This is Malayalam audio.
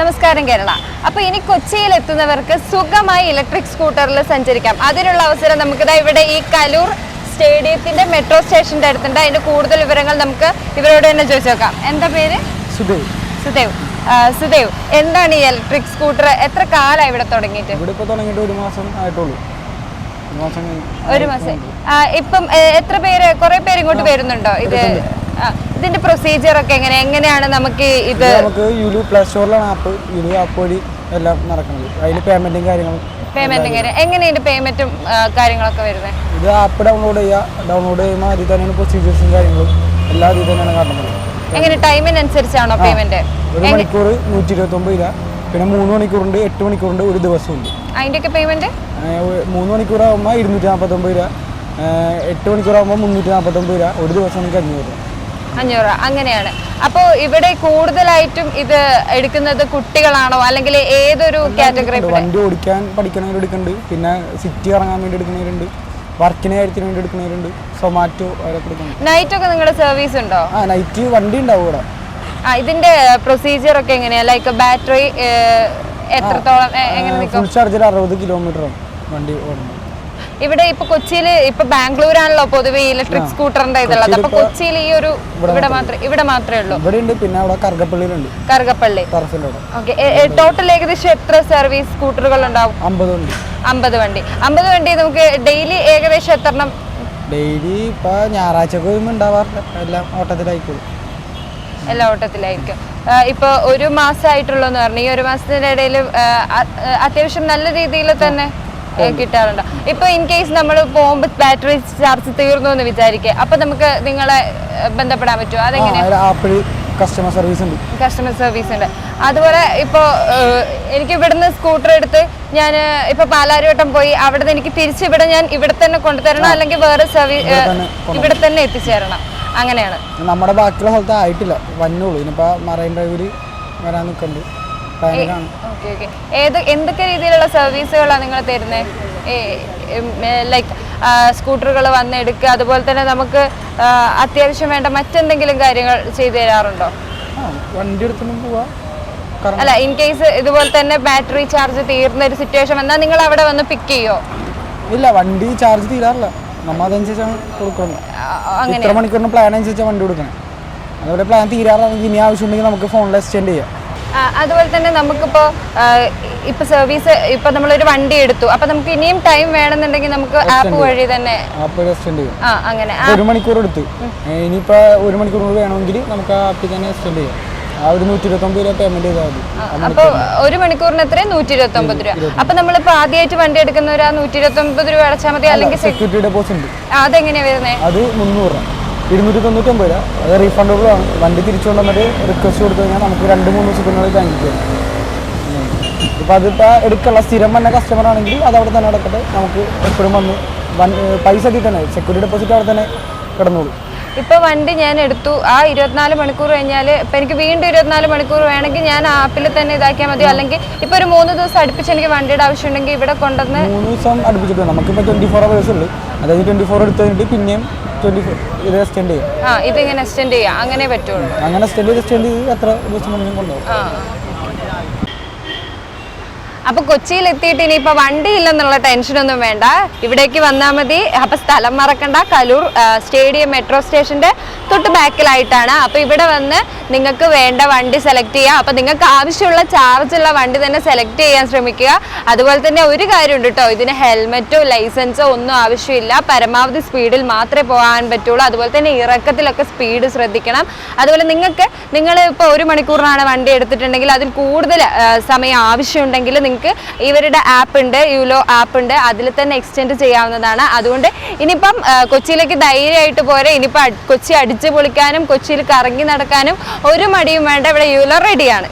നമസ്കാരം കേരള. അപ്പൊ ഇനി കൊച്ചിയിൽ എത്തുന്നവർക്ക് സുഖമായി ഇലക്ട്രിക് സ്കൂട്ടറിൽ സഞ്ചരിക്കാം. അതിനുള്ള അവസരം നമുക്ക് ഇവിടെ ഈ കലൂർ സ്റ്റേഡിയത്തിന്റെ മെട്രോ സ്റ്റേഷന്റെ അടുത്തുണ്ട്. അതിന്റെ കൂടുതൽ വിവരങ്ങൾ നമുക്ക് ഇവരോട് തന്നെ ചോദിച്ചു നോക്കാം. എന്താ പേര്? സുദേവ്. സുദേവ്. സുദേവ് എന്താണ് ഈ ഇലക്ട്രിക് സ്കൂട്ടർ? എത്ര കാലമായി ഇവിടെ തുടങ്ങിയിട്ട്? ഇവിടെ ഇപ്പോൾ തുടങ്ങിയിട്ട് ഒരു മാസം ആയിട്ടുള്ളൂ. ഒരു മാസം ഇപ്പം എത്ര പേര്? കുറെ പേര് ഇങ്ങോട്ട് വരുന്നുണ്ടോ ഇത്? ഇതിന്റെ പ്രൊസീജിയർ ഒക്കെ എങ്ങനെ? എങ്ങനെയാണ് നമുക്ക് ഇത് നമുക്ക് യുലു പ്ലേ സ്റ്റോറിലാണ് ആപ്പ് യുലു ആപ്പ് വഴി എല്ലാം നടക്കുന്നത്. അതിൽ പേയ്മെന്റും കാര്യങ്ങളും പേയ്മെന്റ് എങ്ങനെ? ഇതിന്റെ പേയ്മെന്റും കാര്യങ്ങളൊക്കെ വരുന്നത് ഇത് ആപ്പ് ഡൗൺലോഡ് ചെയ്യുക. ഡൗൺലോഡ് ചെയ്യുമ്പോൾ അതിൽ തന്നെയാണ് പ്രൊസീജിയേഴ്സും കാര്യങ്ങളും എല്ലാ അതിൽ തന്നെയാണ് കാണുന്നത്. എങ്ങനെ? ടൈമിനനുസരിച്ചാണോ പേയ്മെന്റ് ഒരു മണിക്കൂർ നൂറ്റി ഇരുപത്തൊമ്പത് രൂപ പിന്നെ മൂന്ന് മണിക്കൂറുണ്ട് എട്ട് മണിക്കൂറുണ്ട് ഒരു ദിവസമുണ്ട്. അതിന്റെയൊക്കെ പേയ്മെന്റ് മൂന്ന് മണിക്കൂറാകുമ്പോൾ ഇരുന്നൂറ്റി നാൽപ്പത്തൊമ്പത് രൂപ എട്ട് മണിക്കൂറാകുമ്പോൾ മുന്നൂറ്റി നാൽപ്പത്തൊമ്പത് രൂപ ഒരു ദിവസം നമുക്ക് അഞ്ഞൂറ് രൂപ. അഞ്ഞൂറ് രൂപ. അങ്ങനെയാണ്. അപ്പോ ഇവിടെ കൂടുതലായിട്ടും ഇത് എടുക്കുന്നത് കുട്ടികളാണോ? അല്ലെങ്കിൽ ഏതൊരു കാറ്റഗറി വണ്ടി ഓടിക്കാൻ പഠിക്കണവർ എടുക്കുന്നുണ്ട്. പിന്നെ സിറ്റി ഇറങ്ങാൻ വേണ്ടി എടുക്കുന്നവരുണ്ട്. വർക്കിന് കാര്യത്തിന് വേണ്ടി എടുക്കുന്നവരുണ്ട്. സൊമാറ്റോ നൈറ്റ് ഒക്കെ നിങ്ങളുടെ സർവീസ് ഉണ്ടോ? ആ നൈറ്റ് വണ്ടി ഉണ്ടാവും ഇവിടെ. ആ ഇതിന്റെ പ്രൊസീജിയർ ഒക്കെ എങ്ങനെയാ? ലൈക്ക് ബാറ്ററി എത്രത്തോളം എങ്ങനെ നിൽക്കും? ഫുൾ ചാർജിൽ അറുപത് കിലോമീറ്ററും വണ്ടി ഓടുന്നത്. ഇവിടെ ഇപ്പൊ കൊച്ചിയിൽ ഇപ്പൊ ബാംഗ്ലൂരാണല്ലോ പൊതുവെ ഇലക്ട്രിക് സ്കൂട്ടറിന്റെ ഇതുള്ളത്. അപ്പൊ കൊച്ചിയിൽ ഈ ഒരു ഇവിടെ മാത്രമേ ഇവിടെ മാത്രമേ ഉള്ളൂ. ഇവിടെ ഉണ്ട് പിന്നെ അവിടെ കറുകപ്പള്ളിയിലുണ്ട്. കറുകപ്പള്ളി. കർഗപ്പള്ളി അവിടെ ഓക്കെ ടോട്ടൽ ഏകദേശം എത്ര സർവീസ് സ്കൂട്ടറുകൾ ഉണ്ടാവും? അമ്പത് ഉണ്ട് അമ്പത് വണ്ടി. അമ്പത് വണ്ടി നമുക്ക് ഡെയിലി ഏകദേശം എത്ര എണ്ണം ഡെയിലി ഇപ്പൊ ഞായറാഴ്ചക്ക് ഒന്നും ഉണ്ടാവാറില്ല. എല്ലാം ഓട്ടത്തിലായിക്കോളും. എല്ലാ ഓട്ടത്തിലായിരിക്കും. ഇപ്പൊ ഒരു മാസമായിട്ടുള്ളൂ എന്ന് പറഞ്ഞു. ഈ ഒരു മാസത്തിന്റെ ഇടയിൽ അത്യാവശ്യം നല്ല രീതിയിൽ തന്നെ കിട്ടാറുണ്ട്. ഇപ്പൊ ഇൻ കേസ് നമ്മൾ പോകുമ്പോൾ ബാറ്ററി ചാർജ് തീർന്നു എന്ന് വിചാരിക്കുക അപ്പൊ നമുക്ക് നിങ്ങളെ ബന്ധപ്പെടാൻ പറ്റുമോ അതെങ്ങനെ? കസ്റ്റമർ സർവീസ് ഉണ്ട്. കസ്റ്റമർ സർവീസ് ഉണ്ട്. അതുപോലെ ഇപ്പോൾ എനിക്ക് ഇവിടുന്ന് സ്കൂട്ടർ എടുത്ത് ഞാൻ ഇപ്പൊ പാലാരിവട്ടം പോയി അവിടെ നിന്ന് എനിക്ക് തിരിച്ച് ഇവിടെ ഞാൻ ഇവിടെ തന്നെ കൊണ്ടുതരണം അല്ലെങ്കിൽ വേറെ സർവീസ് ഇവിടെ തന്നെ എത്തിച്ചേരണം. അങ്ങനെയാണ്. നമ്മുടെ ബാക്കിയുള്ള സ്ഥലത്ത് ആയിട്ടില്ല. വന്നോളൂ ഇനിയിപ്പോ മറൈൻ ഡ്രൈവിൽ വരാൻ നിൽക്കുന്നുണ്ട് ഏത് എന്തൊക്കെ രീതിയിലുള്ള സർവീസുകളാണ് നിങ്ങൾ തരുന്നത് ലൈക്ക് സ്കൂട്ടറുകൾ വന്നെടുക്കുക അതുപോലെ തന്നെ നമുക്ക് അത്യാവശ്യം വേണ്ട മറ്റെന്തെങ്കിലും കാര്യങ്ങൾ ചെയ്തു തരാറുണ്ടോ? വണ്ടി എടുത്തൊന്നും പോവാ. അല്ല ഇൻ കേസ് ഇതുപോലെ തന്നെ ബാറ്ററി ചാർജ് തീർന്ന ഒരു സിറ്റുവേഷൻ വന്നാൽ നിങ്ങൾ അവിടെ വന്ന് പിക്ക് ചെയ്യോ? ഇല്ല വണ്ടി ചാർജ് തീരാറില്ല. നമ്മൾ അതനുസരിച്ചാണ് കൊടുക്കുന്നത്. ഇത്ര മണിക്കൂറിന് പ്ലാൻ അനുസരിച്ചാണ് വണ്ടി കൊടുക്കണം. അതുപോലെ പ്ലാൻ തീരാറാണെങ്കിൽ ഇനി ആവശ്യമുണ്ടെങ്കിൽ നമുക്ക് ഫോണിൽ എക്സ്റ്റെൻഡ് ചെയ്യാം. അതുപോലെ തന്നെ നമുക്കിപ്പോൾ ഇപ്പൊ സർവീസ് ഇപ്പൊ നമ്മളൊരു വണ്ടി എടുത്തു. അപ്പൊ നമുക്ക് ഇനിയും ടൈം വേണമെന്നുണ്ടെങ്കിൽ നമുക്ക് ആപ്പ് വഴി തന്നെ ആ അങ്ങനെ. ഒരു മണിക്കൂർ എടുത്തു. ഇനിയിപ്പോ ഒരു മണിക്കൂർ വേണമെങ്കിൽ നമുക്ക് ആപ്പിൽ തന്നെ എക്സ്റ്റെൻഡ് ചെയ്യാം. അപ്പൊ ഒരു മണിക്കൂറിന്. എത്ര നൂറ്റി ഇരുപത്തി ഒമ്പത് രൂപ. അപ്പൊ നമ്മളിപ്പോ ആദ്യമായിട്ട് വണ്ടി എടുക്കുന്നവരാ നൂറ്റി ഇരുപത്തി ഒമ്പത് രൂപ അടച്ചാൽ മതി അല്ലെങ്കിൽ അതെങ്ങനെയാ വരുന്നത് അത് മുന്നൂറ് രൂപ. ഇരുന്നൂറ്റി തൊണ്ണൂറ്റൊമ്പത് രൂപ. അത് റീഫണ്ടബിൾ ആണ്. വണ്ടി തിരിച്ചു കൊണ്ടുവന്നിട്ട് റിക്വസ്റ്റ് കൊടുത്തു കഴിഞ്ഞാൽ നമുക്ക് രണ്ട് മൂന്ന് ദിവസത്തിനുള്ളിൽ തരും ഇപ്പം അതിപ്പോൾ എടുക്കാനുള്ള സ്ഥിരം വന്ന കസ്റ്റമർ ആണെങ്കിൽ അത് അവിടെ തന്നെ അടക്കട്ടെ നമുക്ക് എപ്പോഴും വന്ന് പൈസ കിട്ടണേ സെക്യൂരിറ്റി ഡെപ്പോസിറ്റ് അവിടെ തന്നെ കിടന്നോളൂ. ഇപ്പൊ വണ്ടി ഞാൻ എടുത്തു. ആ ഇരുപത്തിനാല് മണിക്കൂർ കഴിഞ്ഞാൽ ഇപ്പൊ എനിക്ക് വീണ്ടും ഇരുപത്തിനാല് മണിക്കൂർ വേണമെങ്കിൽ ഞാൻ ആപ്പിൽ തന്നെ ഇതാക്കിയാൽ മതിയോ അല്ലെങ്കിൽ ഇപ്പൊ ഒരു മൂന്ന് ദിവസം അടുപ്പിച്ച് എനിക്ക് വണ്ടിയുടെ ആവശ്യം ഉണ്ടെങ്കിൽ ഇവിടെ കൊണ്ടുവന്ന് മൂന്ന് ദിവസം അടുപ്പിച്ചിട്ട് നമുക്ക് ട്വന്റി ഫോർ അവേഴ്സ് ഉള്ളൂ. അതായത് ട്വന്റി ഫോർ എടുത്ത് കഴിഞ്ഞിട്ട് പിന്നെയും ഇത് എക്സ്റ്റെൻഡ് ചെയ്യും. ആ ഇതിങ്ങനെ എക്സ്റ്റെൻഡ് ചെയ്യാം. അങ്ങനെ പറ്റുള്ളൂ. അങ്ങനെ എക്സ്റ്റെൻഡ് ചെയ്ത് എക്സ്റ്റെൻഡ് ചെയ്ത് എത്ര ദിവസം കൊണ്ടുപോകും. അപ്പൊ കൊച്ചിയിൽ എത്തിയിട്ട് ഇനിയിപ്പോ വണ്ടി ഇല്ലെന്നുള്ള ടെൻഷനൊന്നും വേണ്ട. ഇവിടേക്ക് വന്നാൽ മതി. അപ്പൊ സ്ഥലം മറക്കണ്ട. കലൂർ സ്റ്റേഡിയം മെട്രോ സ്റ്റേഷന്റെ തൊട്ട് ബാക്കിലായിട്ടാണ്. അപ്പൊ ഇവിടെ വന്ന് നിങ്ങൾക്ക് വേണ്ട വണ്ടി സെലക്ട് ചെയ്യുക അപ്പം നിങ്ങൾക്ക് ആവശ്യമുള്ള ചാർജ് ഉള്ള വണ്ടി തന്നെ സെലക്ട് ചെയ്യാൻ ശ്രമിക്കുക. അതുപോലെ തന്നെ ഒരു കാര്യമുണ്ട് കേട്ടോ ഇതിന് ഹെൽമെറ്റോ ലൈസൻസോ ഒന്നും ആവശ്യമില്ല. പരമാവധി സ്പീഡിൽ മാത്രമേ പോകാൻ പറ്റുള്ളൂ. അതുപോലെ തന്നെ ഇറക്കത്തിലൊക്കെ സ്പീഡ് ശ്രദ്ധിക്കണം. അതുപോലെ നിങ്ങൾക്ക് നിങ്ങൾ ഇപ്പോൾ ഒരു മണിക്കൂറിനാണ് വണ്ടി എടുത്തിട്ടുണ്ടെങ്കിൽ അതിൽ കൂടുതൽ സമയം ആവശ്യമുണ്ടെങ്കിൽ നിങ്ങൾക്ക് ഇവരുടെ ആപ്പ് ഉണ്ട് യുലോ ആപ്പ് ഉണ്ട്. അതിൽ തന്നെ എക്സ്റ്റെൻഡ് ചെയ്യാവുന്നതാണ്. അതുകൊണ്ട് ഇനിയിപ്പം കൊച്ചിയിലേക്ക് ധൈര്യമായിട്ട് പോരെ. ഇനിയിപ്പോൾ കൊച്ചി അടിച്ചു പൊളിക്കാനും കൊച്ചിയിൽ കറങ്ങി നടക്കാനും ഒരു മടിയും വേണ്ട ഇവിടെ യൂലർ റെഡിയാണ്.